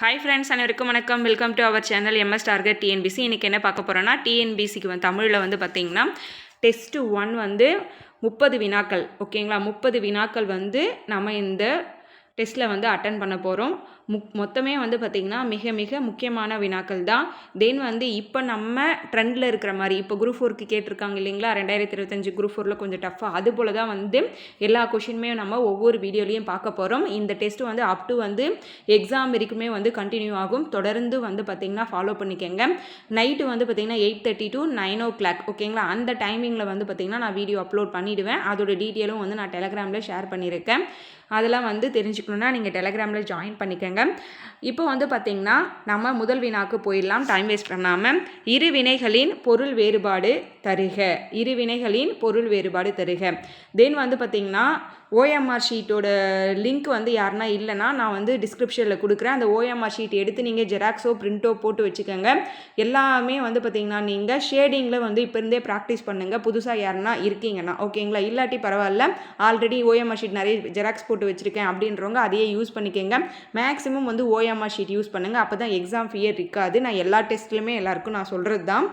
Hi friends அனைவருக்கும் வணக்கம். Welcome to our channel MS target TNPSC இன்றைக்கி என்ன பார்க்க போகிறோன்னா டிஎன்பிசிக்கு வந்து தமிழில் வந்து பார்த்திங்கன்னா டெஸ்ட்டு ஒன் வந்து முப்பது வினாக்கள் ஓகேங்களா முப்பது வினாக்கள் வந்து நம்ம இந்த டெஸ்ட்டில் வந்து அட்டன் பண்ண போகிறோம் முக் மொத்தமே வந்து பார்த்திங்கன்னா மிக மிக முக்கியமான வினாக்கள் தான். தென் வந்து இப்போ நம்ம ட்ரெண்டில் இருக்கிற மாதிரி இப்போ குரூப் ஃபோருக்கு கேட்டிருக்காங்க இல்லைங்களா? ரெண்டாயிரத்தி இருபத்தஞ்சு குரூப் ஃபோரில் கொஞ்சம் டஃப்பாக அது போல் தான் வந்து எல்லா கொஷினுமே நம்ம ஒவ்வொரு வீடியோலையும் பார்க்க போகிறோம் இந்த டெஸ்ட் வந்து அப் டு வந்து எக்ஸாம் வரைக்குமே வந்து கண்டினியூ ஆகும். தொடர்ந்து வந்து பார்த்திங்கன்னா ஃபாலோ பண்ணிக்கோங்க. நைட்டு வந்து பார்த்திங்கன்னா eight thirty to nine o'clock ஓகேங்களா அந்த டைமிங்கில் வந்து பார்த்திங்கன்னா நான் வீடியோ அப்லோட் பண்ணிவிடுவேன் அதோட டீட்டெயிலும் வந்து நான் டெலகிராமில் ஷேர் பண்ணியிருக்கேன் அதெல்லாம் வந்து தெரிஞ்சுக்கணுன்னா நீங்கள் டெலகிராமில் ஜாயின் பண்ணிக்கோங்க. இப்போ வந்து பார்த்திங்கன்னா நம்ம முதல் வினாக்கு போயிடலாம். டைம் வேஸ்ட் பண்ணாமல் இரு வினைகளின் பொருள் வேறுபாடு தருக. இரு வினைகளின் பொருள் வேறுபாடு தருக. தென் வந்து பார்த்திங்கன்னா ஓஎம்ஆர் ஷீட்டோட லிங்க் வந்து யாருனா இல்லைனா நான் வந்து டிஸ்கிரிப்ஷனில் கொடுக்குறேன். அந்த ஓஎம்ஆர் ஷீட் எடுத்து நீங்கள் ஜெராக்ஸோ பிரிண்ட்டோ போட்டு வச்சுக்கோங்க. எல்லாமே வந்து பார்த்திங்கன்னா நீங்கள் ஷேடிங்கில் வந்து இப்போ இருந்தே ப்ராக்டிஸ் பண்ணுங்கள் புதுசாக யாருனா இருக்கீங்கன்னா. ஓகேங்களா? இல்லாட்டி பரவாயில்ல. ஆல்ரெடி ஓஎம்ஆர் ஷீட் நிறைய ஜெராக்ஸ் போட்டு வச்சுருக்கேன் அப்படின்றவங்க அதையே யூஸ் பண்ணிக்கோங்க. மேக்ஸிமம் வந்து ஓஎம்ஆர் ஷீட் யூஸ் பண்ணுங்கள் அப்போ தான் எக்ஸாம் ஃபியர் இருக்காது. நான் எல்லா டெஸ்ட்லையுமே எல்லாருக்கும் நான் சொல்கிறது தான்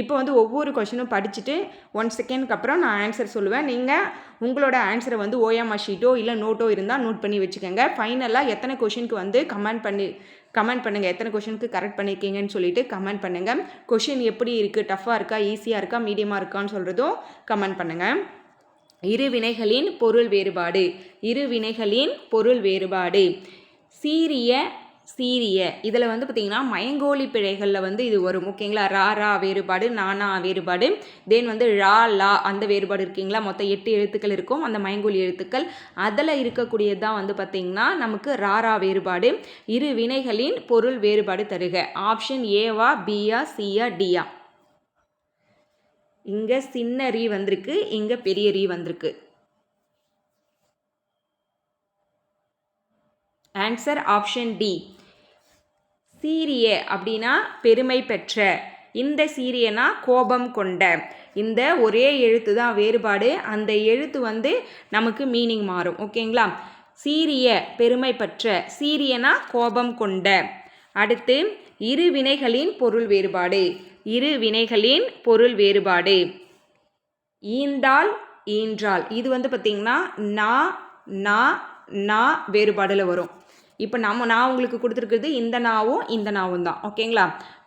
இப்போ வந்து ஒவ்வொரு கொஷினும் படிச்சுட்டு ஒன் செகண்ட்க்கு அப்புறம் நான் ஆன்சர் சொல்லுவேன். நீங்கள் உங்களோட ஆன்சரை வந்து ஓஎம்ஆர் ஷீட்டோ இல்லை நோட்டோ இருந்தால் நோட் பண்ணி வச்சுக்கோங்க. ஃபைனலாக எத்தனை கொஷினுக்கு வந்து கமெண்ட் பண்ணி கமெண்ட் பண்ணுங்கள் எத்தனை கொஷினுக்கு கரெக்ட் பண்ணியிருக்கீங்கன்னு சொல்லிட்டு கமெண்ட் பண்ணுங்கள் கொஷின் எப்படி இருக்குது டஃப்பாக இருக்கா? ஈஸியாக இருக்கா? மீடியமாக இருக்கான்னு சொல்கிறதும் கமெண்ட் பண்ணுங்கள் இரு வினைகளின் பொருள் வேறுபாடு. இரு வினைகளின் பொருள் வேறுபாடு. சீரிய சீரிய. இதில் வந்து பார்த்திங்கன்னா மயங்கோலி பிழைகளில் வந்து இது வரும். ஓகேங்களா? ரா ரா வேறுபாடு நானா வேறுபாடு. தென் வந்து ரா லா அந்த வேறுபாடு இருக்கீங்களா? மொத்தம் எட்டு எழுத்துக்கள் இருக்கும். அந்த மயங்கோலி எழுத்துக்கள். அதில் இருக்கக்கூடியது தான் வந்து பார்த்திங்கன்னா நமக்கு ராரா வேறுபாடு. இரு வினைகளின் பொருள் வேறுபாடு தருக. ஆப்ஷன் ஏவா பியா சியா டியா இங்கே சின்ன ரீ வந்திருக்கு. இங்கே பெரிய ரீ வந்திருக்கு. ஆன்சர் ஆப்ஷன் டி சீரிய அப்படின்னா பெருமை பெற்ற. இந்த சீரியனா கோபம் கொண்ட. இந்த ஒரே எழுத்து தான் வேறுபாடு. அந்த எழுத்து வந்து நமக்கு மீனிங் மாறும். ஓகேங்களா சீரிய பெருமை பெற்ற. சீரியனா கோபம் கொண்ட. அடுத்து இரு வினைகளின் பொருள் வேறுபாடு. இரு வினைகளின் பொருள் வேறுபாடு. ஈந்தால் ஈன்றால். இது வந்து பார்த்திங்கன்னா நா நா நா வேறுபாடில் வரும். இப்போ நம்ம நான் உங்களுக்கு கொடுத்துருக்குறது இந்த நாவும் இந்த நாவும் தான். ஓகேங்களா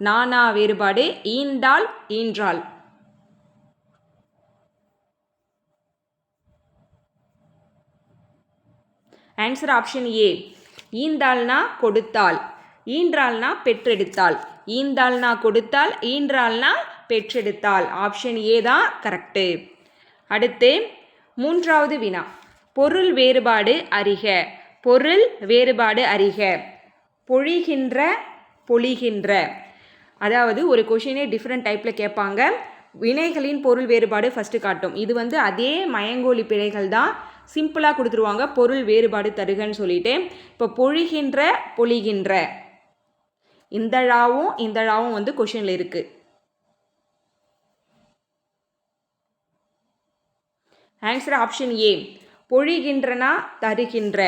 நானா வேறுபாடு ஈண்டால் ஈன்றால். ஆன்சர் ஆப்ஷன் ஏ ஈந்தாள்னா கொடுத்தால் ஈன்றால்னா பெற்றெடுத்தால் ஈந்தாள்னா கொடுத்தால் ஈன்றால்னா பெற்றெடுத்தால் ஆப்ஷன் ஏ தான் கரெக்டு அடுத்து மூன்றாவது வினா. பொருள் வேறுபாடு அறிக. பொருள் வேறுபாடு அறிக. பொழிகின்ற பொழிகின்ற. அதாவது ஒரு கொஷினே டிஃப்ரெண்ட் டைப்பில் கேட்பாங்க. வினைகளின் பொருள் வேறுபாடு ஃபஸ்ட்டு காட்டும். இது வந்து அதே மயங்கோலி பிழைகள் தான் சிம்பிளாக கொடுத்துருவாங்க. பொருள் வேறுபாடு தருகன்னு சொல்லிட்டு. இப்போ பொழிகின்ற பொழிகின்ற. இந்த ழாவும் இந்த ழாவும் வந்து கொஷினில் இருக்குது ஆன்சர் ஆப்ஷன் ஏ பொழிகின்றனா தருகின்ற.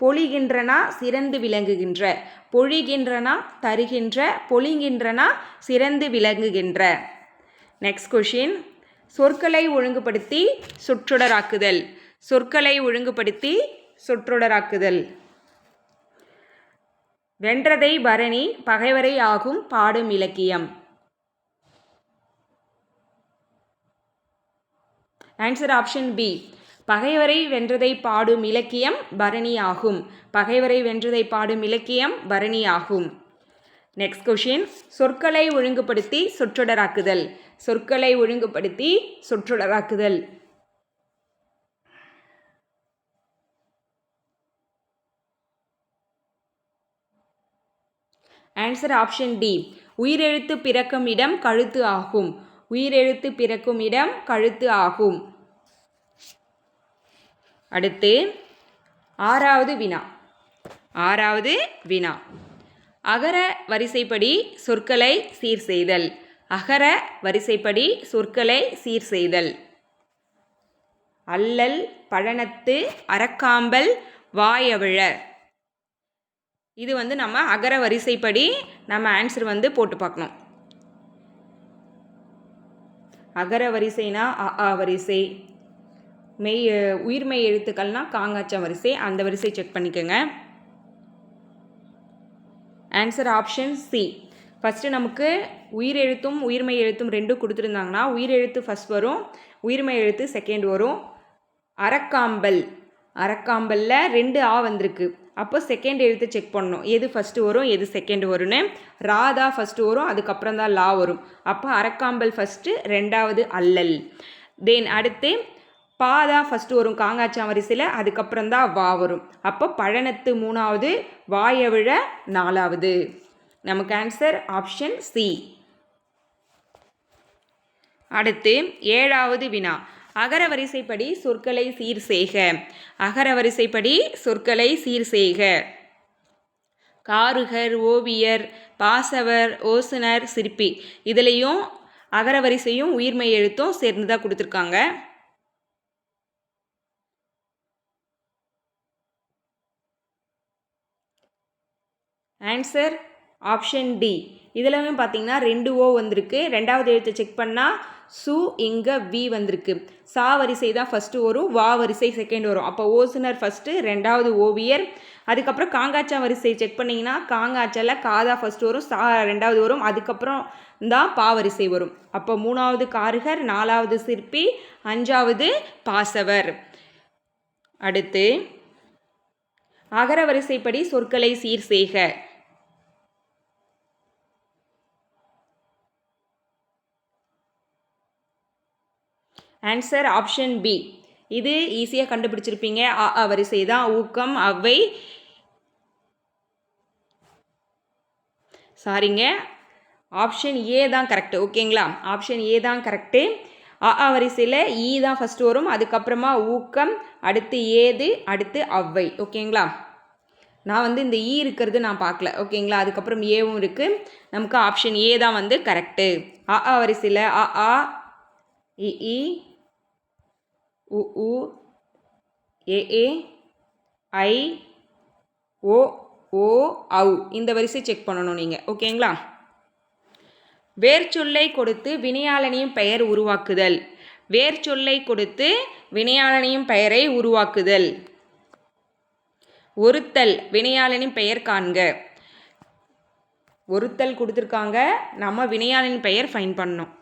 பொழிகின்றனா சிறந்து விளங்குகின்ற. பொழிகின்றனா தருகின்ற பொழிகின்றனா சிறந்து விளங்குகின்ற. நெக்ஸ்ட் கொஷின் சொற்களை ஒழுங்குபடுத்தி சொற்றொடராக்குதல். சொற்களை ஒழுங்குபடுத்தி சொற்றொடராக்குதல். வென்றதை பரணி பகைவரை ஆகும் பாடும் இலக்கியம். ஆன்சர் ஆப்ஷன் பி பகைவரை வென்றதை பாடும் இலக்கியம் பரணியாகும். ஆகும் பகைவரை வென்றதை பாடும் இலக்கியம் பரணியாகும். ஆகும் நெக்ஸ்ட் கொஷின் சொற்களை ஒழுங்குபடுத்தி சொற்றொடராக்குதல். சொற்களை ஒழுங்குபடுத்தி சொற்றொடராக்குதல். ஆன்சர் ஆப்ஷன் டி உயிரெழுத்து பிறக்கும் இடம் கழுத்து ஆகும். உயிரெழுத்து பிறக்கும் இடம் கழுத்து ஆகும். அடுத்து ஆறாவது வினா. ஆறாவது வினா. அகர வரிசைப்படி சொற்களை சீர் செய்தல். அகர வரிசைப்படி சொற்களை சீர் செய்தல். அல்லல் பழனத்து அறக்காம்பல் வாயவிழ இது வந்து நம்ம அகர வரிசைப்படி நம்ம ஆன்சர் வந்து போட்டு பார்க்கணும். அகர வரிசைனா அ ஆ வரிசை. மெய் உயிர்மெய் எழுத்துக்கள்னால் காங்காச்சம் வரிசை. அந்த வரிசை செக் பண்ணிக்கோங்க. ஆன்சர் ஆப்ஷன் சி ஃபஸ்ட்டு நமக்கு உயிர் எழுத்தும் உயிர்மெய் எழுத்தும் ரெண்டும் கொடுத்துருந்தாங்கன்னா உயிர் எழுத்து ஃபஸ்ட் வரும் உயிர்மெய் எழுத்து செகண்ட் வரும். அரக்காம்பல் அறக்காம்பலில் ரெண்டு ஆ வந்திருக்கு. அப்போ செகண்ட் எழுத்து செக் பண்ணணும். எது ஃபஸ்ட்டு வரும் எது செகண்ட் வரும்னு. ரா தான் ஃபஸ்ட்டு வரும் அதுக்கப்புறம் தான் லா வரும். அப்போ அரக்காம்பல் ஃபஸ்ட்டு ரெண்டாவது அல்லல். தென் அடுத்து பா தான் ஃபஸ்ட்டு வரும் காங்காச்சாம் வரிசையில் அதுக்கப்புறம் தான் வா வரும். அப்போ பழனத்து மூணாவது வாயவிழ நாலாவது. நமக்கு ஆன்சர் ஆப்ஷன் சி அடுத்து ஏழாவது வினா. அகர வரிசைப்படி சொற்களை சீர் செய்க. அகர வரிசைப்படி சொற்களை சீர் செய்க. காருகர் ஓவியர் பாசவர் ஓசுனர் சிற்பி. இதுலேயும் அகர வரிசையும் உயிர்மெய் எழுத்தும் சேர்ந்து தான் கொடுத்துருக்காங்க. ஆன்சர் ஆப்ஷன் டி இதுலவே பார்த்தீங்கன்னா ரெண்டு ஓ வந்திருக்கு. ரெண்டாவது எழுத்தை செக் பண்ணால் சு இங்கே வி வந்திருக்கு. சா வரிசை தான் ஃபஸ்ட்டு வரும். வா வரிசை செகண்ட் வரும். அப்போ ஓசுனர் ஃபஸ்ட்டு ரெண்டாவது ஓவியர். அதுக்கப்புறம் காங்காச்சா வரிசை செக் பண்ணிங்கன்னா காங்காச்சால காதா ஃபஸ்ட்டு வரும். சா ரெண்டாவது வரும். அதுக்கப்புறம் தான் பா வரிசை வரும். அப்போ மூணாவது காருகர் நாலாவது சிற்பி அஞ்சாவது பாசவர். அடுத்து அகர வரிசைப்படி சொற்களை சீர் செய்க. ஆன்சர் ஆப்ஷன் பி இது ஈஸியாக கண்டுபிடிச்சிருப்பீங்க. அ அ வரிசை தான். ஊக்கம் அவை. சாரிங்க ஆப்ஷன் ஏ தான் கரெக்டு ஓகேங்களா ஆப்ஷன் ஏ தான் கரெக்டு அ வரிசையில் ஈ e தான் ஃபஸ்ட்டு வரும். அதுக்கப்புறமா ஊக்கம் அடுத்து ஏது அடுத்து அவ்வை ஓகேங்களா நான் வந்து இந்த ஈ இருக்கிறது நான் பார்க்கல. ஓகேங்களா அதுக்கப்புறம் ஏவும் இருக்குது நமக்கு ஆப்ஷன் ஏ தான் வந்து கரெக்டு அ வரிசையில் அ ஆ இ இ உ உ ஏ ஏ ஐ ஓ ஓ அவு இந்த வரிசை செக் பண்ணணும் நீங்கள் ஓகேங்களா வேர்ச்சொல்லை கொடுத்து வினையாளனையும் பெயர் உருவாக்குதல். வேர் சொல்லை கொடுத்து வினையாளனையும் பெயரை உருவாக்குதல். ஒருத்தல் வினையாளனின் பெயர் காண்க. ஒருத்தல் கொடுத்துருக்காங்க. நம்ம வினையாளனின் பெயர் ஃபைன் பண்ணணும்.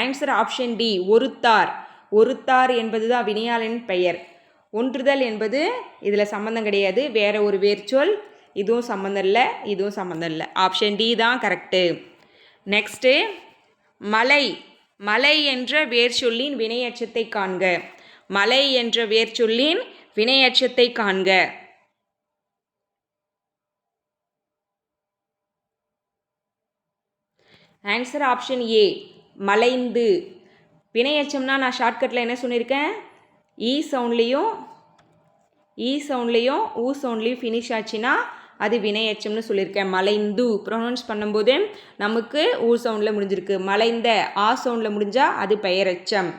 ஆன்சர் ஆப்ஷன் டி ஒருத்தார். ஒருத்தார் என்பது தான் வினையாளன் பெயர். ஒன்றுதல் என்பது இதில் சம்மந்தம் கிடையாது. வேற ஒரு வேர்ச்சொல் இதுவும் சம்மந்தம் இல்லை இதுவும் சம்மந்தம் இல்லை. ஆப்ஷன் டி தான் கரெக்டு நெக்ஸ்ட்டு மலை. மலை என்ற வேர்ச்சொல்லின் வினையச்சத்தை காண்க. மலை என்ற வேர்ச்சொல்லின் வினையச்சத்தை காண்க. Answer option A மலைந்து. வினையச்சம்னா நான் ஷார்ட்கட்டில் என்ன சொல்லியிருக்கேன்? ஈ சவுண்ட்லேயும் ஈ சவுண்ட்லேயும் ஊ சவுண்ட்லேயும் ஃபினிஷ் ஆச்சுன்னா அது வினையச்சம்னு சொல்லியிருக்கேன். மலைந்து ப்ரொனவுன்ஸ் பண்ணும்போது நமக்கு ஊ சவுண்டில் முடிஞ்சிருக்கு. மலைந்த ஆ சவுண்டில் முடிஞ்சால் அது பெயரச்சம்.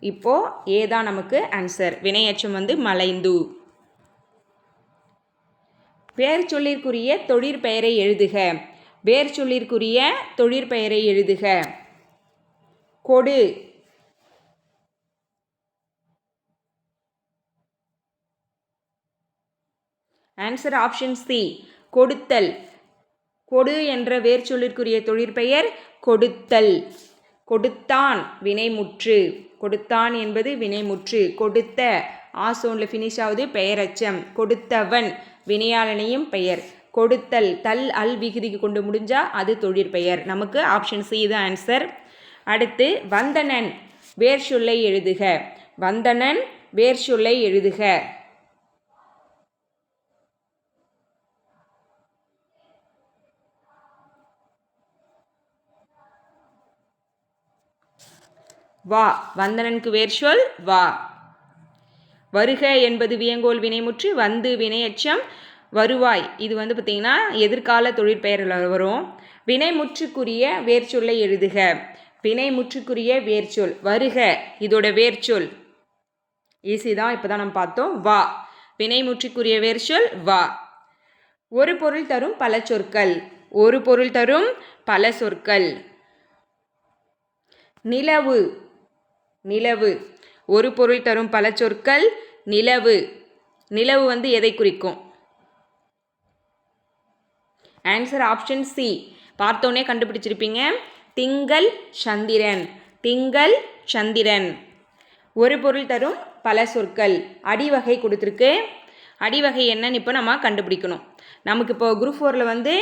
இப்போது ஏதான் நமக்கு ஆன்சர் வினையச்சம் வந்து மலைந்து. பேர் சொல்லிற்குரிய தொழிற்பெயரை எழுதுக. வேர் சொல்லிற்குரிய தொழிற்பெயரை எழுதுக. கொடு. ஆன்சர் ஆப்ஷன் சி கொடுத்தல். கொடு என்ற வேர்ச்சொல்லிற்குரிய தொழிற்பெயர் கொடுத்தல். கொடுத்தான் வினைமுற்று. கொடுத்தான் என்பது வினைமுற்று. கொடுத்த ஆசோனில் ஃபினிஷ் ஆகுது பெயரச்சம். கொடுத்தவன் வினையாளனையும் பெயர். கொடுத்தல் தல் அல் விகுதிக்கு கொண்டு முடிஞ்சா அது தொழிற்பெயர் நமக்கு ஆப்ஷன் சி இது ஆன்சர் அடுத்து வந்தனன் வேர் சொல்லை எழுதுக. வந்தனன் வேர் சொல்லை எழுதுக. வா வந்தனனுக்கு வேர் சொல் வா. வருக என்பது வியங்கோல் வினைமுற்று வந்து வினையச்சம் வருவாய். இது வந்து பார்த்திங்கன்னா எதிர்கால தொழிற்பெயரில் வரும். வினைமுற்றுக்குரிய வேர்ச்சொல்லை எழுதுக. வினைமுற்றுக்குரிய வேர்ச்சொல். வருக இதோட வேர்ச்சொல். ஈஸி தான் இப்போ தான் நம்ம பார்த்தோம். வா. வினைமுற்றுக்குரிய வேர்ச்சொல் வா. ஒரு பொருள் தரும் பல சொற்கள். ஒரு பொருள் தரும் பல சொற்கள். நிலவு. நிலவு. ஒரு பொருள் தரும் பல சொற்கள். நிலவு. நிலவு வந்து எதை குறிக்கும்? ஆன்சர் ஆப்ஷன் சி பார்த்தோன்னே கண்டுபிடிச்சிருப்பீங்க. திங்கள் சந்திரன். திங்கள் சந்திரன். ஒரு பொருள் தரும் பல சொற்கள். அடிவகை கொடுத்துருக்கு. அடிவகை என்னன்னு இப்போ நம்ம கண்டுபிடிக்கணும். நமக்கு இப்போ குரூப் ஃபோரில் வந்து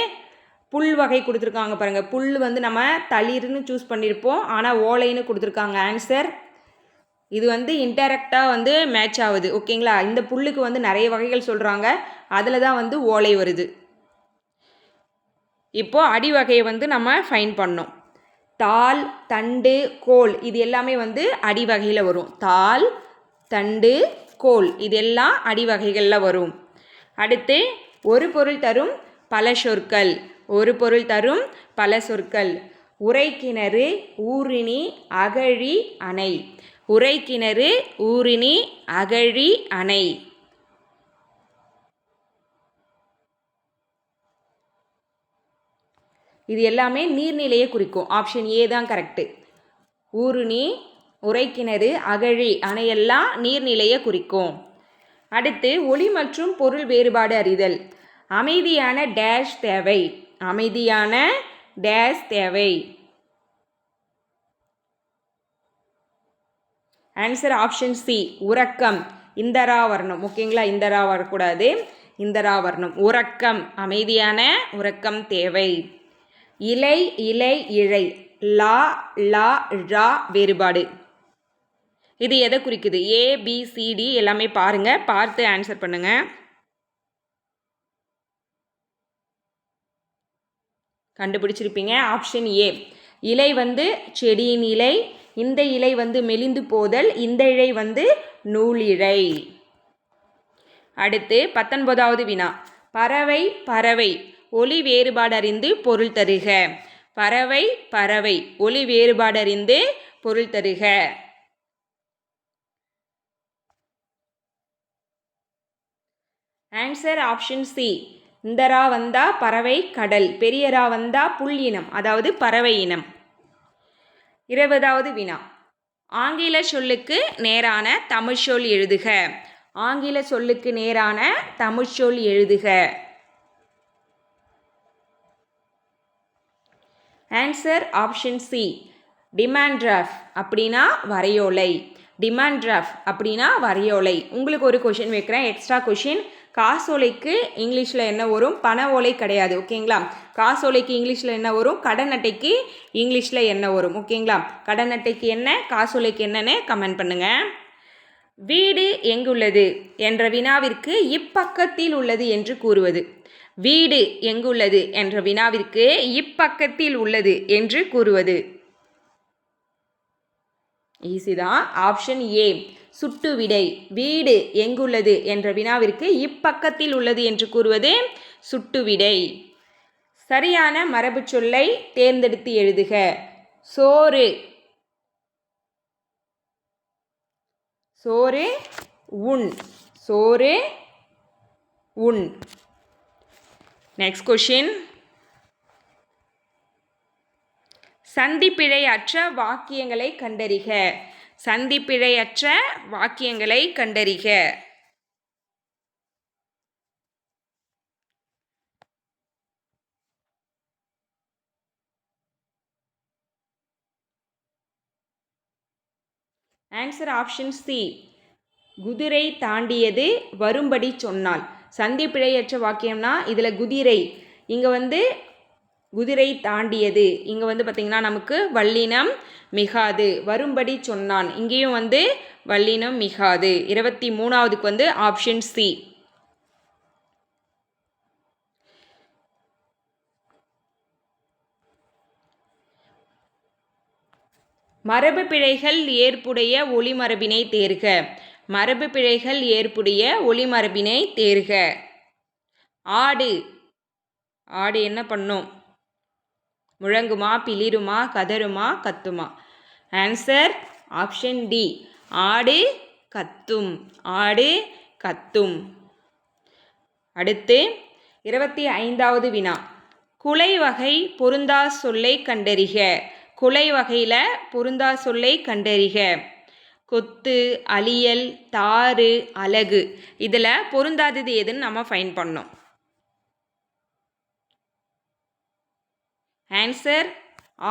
புல் வகை கொடுத்துருக்காங்க பாருங்கள் புல் வந்து நம்ம தளிர்னு சூஸ் பண்ணியிருப்போம் ஆனால் ஓலைன்னு கொடுத்துருக்காங்க. ஆன்சர் இது வந்து இன்டெரக்டாக வந்து மேட்ச் ஆகுது. ஓகேங்களா இந்த புல்லுக்கு வந்து நிறைய வகைகள் சொல்கிறாங்க அதில் தான் வந்து ஓலை வருது. இப்போது அடி வகையை வந்து நம்ம ஃபைன் பண்ணோம். தாள் தண்டு கோல் இது எல்லாமே வந்து அடிவகையில் வரும். தாள் தண்டு கோல் இது எல்லாம் வரும். அடுத்து ஒரு பொருள் தரும் பல சொற்கள். ஒரு பொருள் தரும் பல சொற்கள். உரைக்கிணறு ஊரிணி அகழி அணை. உரைக்கிணறு ஊரிணி அகழி அணை. இது எல்லாமே நீர்நிலையை குறிக்கும். ஆப்ஷன் ஏ தான் கரெக்டு ஊருணி உரைக்கிணறு அகழி அணையெல்லாம் நீர்நிலையை குறிக்கும். அடுத்து ஒளி மற்றும் பொருள் வேறுபாடு அறிதல். அமைதியான டேஷ் தேவை. அமைதியான டேஷ் தேவை. ஆன்சர் ஆப்ஷன் சி உறக்கம். இந்தரா வரணும் ஓகேங்களா? இந்தரா வரக்கூடாது. இந்தரா வரணும். உறக்கம். அமைதியான உறக்கம் தேவை. இலை இலை இழை. லா லா ழா வேறுபாடு. இது எதை குறிக்குது? ஏ பி சிடி எல்லாமே பாருங்க. பார்த்து ஆன்சர் பண்ணுங்க. கண்டுபிடிச்சிருப்பீங்க. ஆப்ஷன் ஏ இலை வந்து செடியின் இலை இந்த இலை வந்து மெலிந்து போதல் இந்த இழை வந்து நூல் இழை. அடுத்து பத்தொன்பதாவது வினா. பறவை பறவை. ஒளி வேறுபாடறிந்து பொருள் தருக. பறவை பறவை ஒளி வேறுபாடறிந்து பொருள் தருக. ஆன்சர் ஆப்ஷன் சி இந்தரா வந்தா பறவை கடல். பெரியரா வந்தா புல் இனம் அதாவது பறவை இனம். இருபதாவது வினா. ஆங்கில சொல்லுக்கு நேரான தமிழ் சொல் எழுதுக. ஆங்கில சொல்லுக்கு நேரான தமிழ் சொல் எழுதுக. Answer option C demand draft அப்படின்னா வரையோலை. டிமாண்ட் டிராஃப்ட் அப்படின்னா வரையோலை. உங்களுக்கு ஒரு கொஷின் வைக்கிறேன். எக்ஸ்ட்ரா கொஷின் காசோலைக்கு இங்கிலீஷில் என்ன வரும்? பண ஓலை கிடையாது. ஓகேங்களா காசோலைக்கு இங்கிலீஷில் என்ன வரும்? கடன் அட்டைக்கு இங்கிலீஷில் என்ன வரும்? ஓகேங்களா கடன் அட்டைக்கு என்ன? காசோலைக்கு என்னன்னு கமெண்ட் பண்ணுங்கள் வீடு எங்குள்ளது? என்ற வினாவிற்கு இப்பக்கத்தில் உள்ளது என்று கூறுவது. வீடு எங்குள்ளது என்ற வினாவிற்கு இப்பக்கத்தில் உள்ளது என்று கூறுவது. ஈஸி தான். ஆப்ஷன் ஏ சுட்டு விடை. வீடு எங்குள்ளது என்ற வினாவிற்கு இப்பக்கத்தில் உள்ளது என்று கூறுவது சுட்டு விடை. சரியான மரபு சொல்லை தேர்ந்தெடுத்து எழுதுக. சோறு. சோறு உண். சோறு உண். நெக்ஸ்ட் கொஷின் சந்திப்பிழையற்ற வாக்கியங்களை கண்டறிக. சந்திப்பிழையற்ற வாக்கியங்களை கண்டறிக. ஆன்சர் ஆப்ஷன் சி குதிரை தாண்டியது வரும்படி சொன்னால். சந்தி பிழையற்ற வாக்கியம்னா இதில் குதிரை. இங்கே வந்து குதிரை தாண்டியது. இங்கே வந்து பார்த்திங்கன்னா நமக்கு வல்லினம் மிகாது. வரும்படி சொன்னான். இங்கேயும் வந்து வல்லினம் மிகாது. இருபத்தி மூணாவதுக்கு வந்து ஆப்ஷன் சி மரபு பிழைகள் ஏற்புடைய ஒளிமரபினை தேர்க. மரபு பிழைகள் ஏற்புடைய ஒளிமரபினை தேர்க. ஆடு. ஆடு என்ன பண்ணும்? முழங்குமா பிளிருமா கதருமா கத்துமா? ஆன்சர் ஆப்ஷன் டி ஆடு கத்தும். ஆடு கத்தும். அடுத்து இருபத்தி ஐந்தாவது வினா. குலை வகை பொருந்தா சொல்லை கண்டறிக. குலை வகையில் பொருந்தா சொல்லை கண்டறிக. கொத்து அலியல் தாறு அலகு. இதில் பொருந்தாதது எதுன்னு நம்ம ஃபைன் பண்ணோம். ஆன்சர்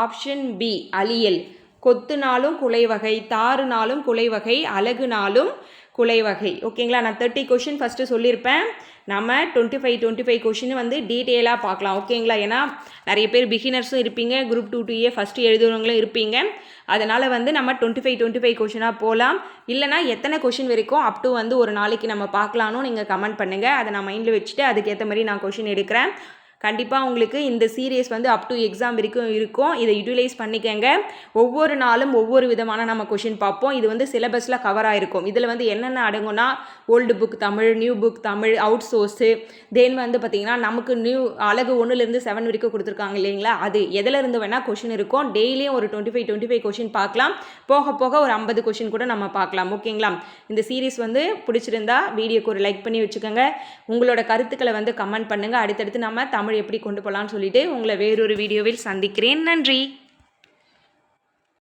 ஆப்ஷன் பி அலியல். கொத்துனாலும் குலைவகை தாறுனாலும் குலைவகை அழகுனாலும் குலைவகை. ஓகேங்களா நான் தேர்ட்டி கொஷின் ஃபஸ்ட்டு சொல்லியிருப்பேன் நம்ம twenty five twenty five question வந்து டீட்டெயிலாக பார்க்கலாம் ஓகேங்களா ஏன்னா நிறைய பேர் பிகினர்ஸும் இருப்பீங்க group two two A first எழுதுறவங்களும் இருப்பீங்க. அதனால் வந்து நம்ம டுவெண்ட்டி ஃபைவ் டுவெண்ட்டி ஃபைவ் கொஷினாக போகலாம் இல்லைனா எத்தனை கொஷின் வரைக்கும் அப் டு வந்து ஒரு நாளைக்கு நம்ம பார்க்கலான்னு நீங்கள் கமெண்ட் பண்ணுங்கள் அதை நான் மைண்டில் வச்சுட்டு அதுக்கேற்ற மாதிரி நான் கொஷின் எடுக்கிறேன். கண்டிப்பாக உங்களுக்கு இந்த சீரியஸ் வந்து அப் டு எக்ஸாம் வரைக்கும் இருக்கும். இதை யூட்டிலைஸ் பண்ணிக்கங்க. ஒவ்வொரு நாளும் ஒவ்வொரு விதமான நம்ம கொஷின் பார்ப்போம். இது வந்து சிலபஸில் கவர் ஆகிருக்கும் இதில் வந்து என்னென்ன அடங்கும்னா old book Tamil new book Tamil out source then வந்து பார்த்திங்கன்னா நமக்கு நியூ அழகு ஒன்றுலேருந்து செவன் வரைக்கும் கொடுத்துருக்காங்க இல்லைங்களா? அது எதிலிருந்து வேணால் கொஷின் இருக்கும். டெய்லியும் ஒரு twenty five twenty five question பார்க்கலாம். போக போக ஒரு ஐம்பது கொஷின் கூட நம்ம பார்க்கலாம். ஓகேங்களா? இந்த சீரீஸ் வந்து பிடிச்சிருந்தா வீடியோக்கு ஒரு லைக் பண்ணி வச்சுக்கோங்க. உங்களோட கருத்துக்களை வந்து கமெண்ட் பண்ணுங்கள் அடுத்தடுத்து நம்ம தமிழ் தமிழ் எப்படி கொண்டு போகலான்னு சொல்லிட்டு உங்களை வேறொரு வீடியோவில் சந்திக்கிறேன். நன்றி.